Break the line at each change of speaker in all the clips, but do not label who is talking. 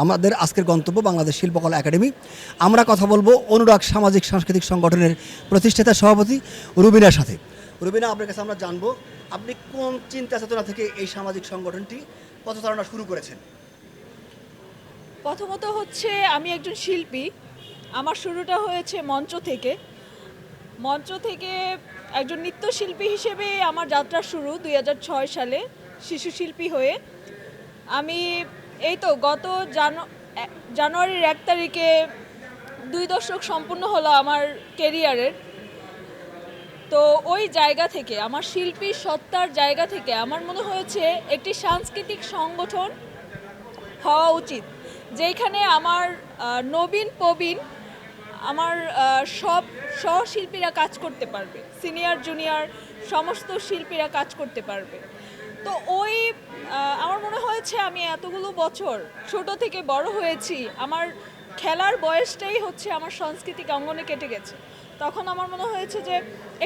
আমাদের আজকের গন্তব্য বাংলাদেশ শিল্পকলা একাডেমি। আমরা কথা বলব অনুরাগ সামাজিক সাংস্কৃতিক সংগঠনের প্রতিষ্ঠাতা সভাপতি রুবিনার সাথে। রুবিনা, আপনার কাছে আমরা জানব, আপনি কোন চিন্তা চেতনা থেকে এই সামাজিক সংগঠনটি পথচারণা শুরু করেছেন?
প্রথমত হচ্ছে আমি একজন শিল্পী। আমার শুরুটা হয়েছে মঞ্চ থেকে। মঞ্চ থেকে একজন নৃত্যশিল্পী হিসেবে আমার যাত্রা শুরু দুই হাজার ছয় সালে, শিশু শিল্পী হয়ে। আমি এই তো গত জানু জানুয়ারির এক তারিখে দুই দশক সম্পূর্ণ হলো আমার কেরিয়ারের তো ওই জায়গা থেকে, আমার শিল্পী সত্তার জায়গা থেকে আমার মনে হয়েছে একটি সাংস্কৃতিক সংগঠন হওয়া উচিত যেখানে আমার নবীন, প্রবীণ আমার সব সহশিল্পীরা কাজ করতে পারবে। সিনিয়র, জুনিয়র, সমস্ত শিল্পীরা কাজ করতে পারবে। তো ওই হয়েছে আমি এতগুলো বছর। ছোট থেকে বড় হয়েছি। আমার খেলার বয়সটাই হচ্ছে আমার সাংস্কৃতিক অঙ্গনে কেটে গেছে। তখন আমার মনে হয়েছে যে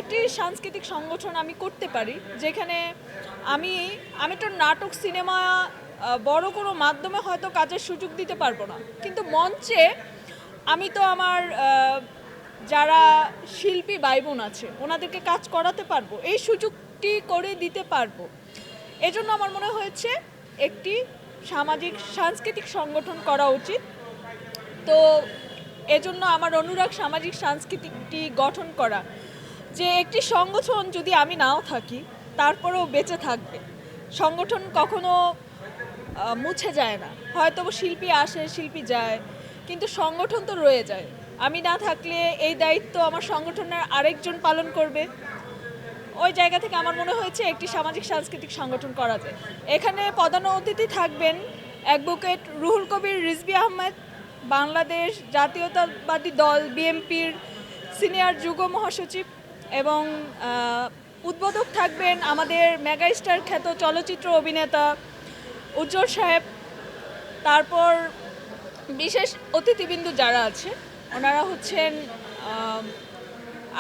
একটি সাংস্কৃতিক সংগঠন আমি করতে পারি, যেখানে আমি আমি তো নাটক, সিনেমা বড় কোনো মাধ্যমে হয়তো কাজের সুযোগ দিতে পারব না। কিন্তু মঞ্চে আমি তো আমার যারা শিল্পী ভাই বোন আছে, ওনাদেরকে কাজ করাতে পারব, এই সুযোগটি করে দিতে পারব। এজন্য আমার মনে হয়েছে একটি সামাজিক, সাংস্কৃতিক সংগঠন করা উচিত। তো এজন্য আমার অনুরাগ সামাজিক, সাংস্কৃতিকটি গঠন করা। যে একটি সংগঠন যদি আমি নাও থাকি, তারপরেও বেঁচে থাকবে। সংগঠন কখনো মুছে যায় না। হয়তো শিল্পী আসে, শিল্পী যায়, কিন্তু সংগঠন তো রয়ে যায়। আমি না থাকলে এই দায়িত্ব আমার সংগঠনের আরেকজন পালন করবে। ওই জায়গা থেকে আমার মনে হয়েছে একটি সামাজিক সাংস্কৃতিক সংগঠন করা যায়। এখানে প্রধান অতিথি থাকবেন অ্যাডভোকেট রুহুল কবির রিজবি আহমেদ, বাংলাদেশ জাতীয়তাবাদী দল বিএনপির সিনিয়র যুগ মহাসচিব এবং উদ্বোধক থাকবেন আমাদের মেগাস্টার খ্যাত চলচ্চিত্র অভিনেতা উজ্জ্বল সাহেব। তারপর বিশেষ অতিথিবৃন্দ যারা আছে, ওনারা হচ্ছেন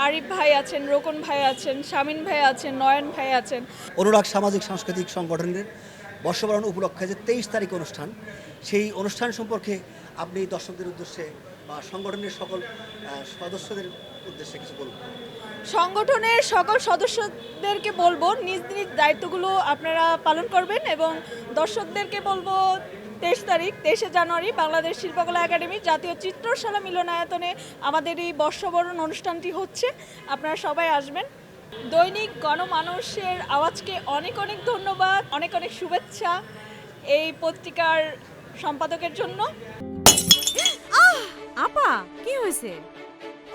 আরিফ ভাই আছেন রোকন ভাই আছেন শামিন ভাই আছেন নয়ন ভাই আছেন।
অনুরাগ সামাজিক সাংস্কৃতিক সংগঠনের বর্ষবরণ উপলক্ষে যে তেইশ তারিখ অনুষ্ঠান সেই অনুষ্ঠান সম্পর্কে আপনি দর্শকদের উদ্দেশ্যে বা সংগঠনের সকল সদস্যদের উদ্দেশ্যে কিছু বলুন।
সংগঠনের সকল সদস্যদেরকে বলব নিজ নিজ দায়িত্বগুলো আপনারা পালন করবেন এবং দর্শকদেরকে বলব তেইশ তারিখ, তেইশে জানুয়ারি বাংলাদেশ শিল্পকলা একাডেমি জাতীয় চিত্রশালা মিলনায়তনে আমাদের এই বর্ষবরণ অনুষ্ঠানটি হচ্ছে। আপনারা সবাই আসবেন। দৈনিক গণমানুষের আওয়াজকে অনেক অনেক ধন্যবাদ, অনেক অনেক শুভেচ্ছা এই পত্রিকার সম্পাদকের জন্য।
আপা, কি হয়েছে?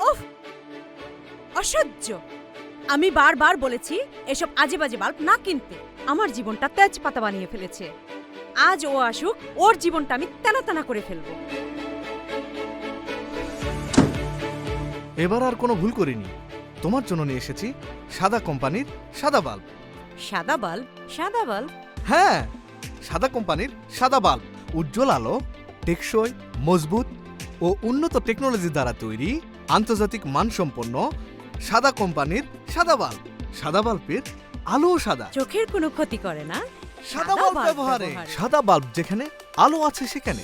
উফ অসহ্য। আমি বারবার বলেছি, এসব আজে বাজে বাল্ব না কিনতে। আমার জীবনটা তেজপাতা বানিয়ে ফেলেছে। আজ ও আসুক ওর জীবনটা আমি তেনা তেনা করে ফেলব।
এবার আর কোনো ভুল করিনি। তোমার জন্য নিয়ে এসেছি সাদা কোম্পানির সাদা বাল্ব।
সাদা বাল্ব? সাদা বাল্ব?
হ্যাঁ সাদা কোম্পানির সাদা বাল্ব। উজ্জ্বল আলো টেকসই মজবুত ও উন্নত টেকনোলজি দ্বারা তৈরি আন্তর্জাতিক মানসম্পন্ন সাদা কোম্পানির সাদা বাল্ব। সাদা বাল্বের আলো সাদা।
চোখের কোনো ক্ষতি করে না?
সাদা বাল্ব ব্যবহারে। সাদা বাল্ব যেখানে আলো আছে সেখানে।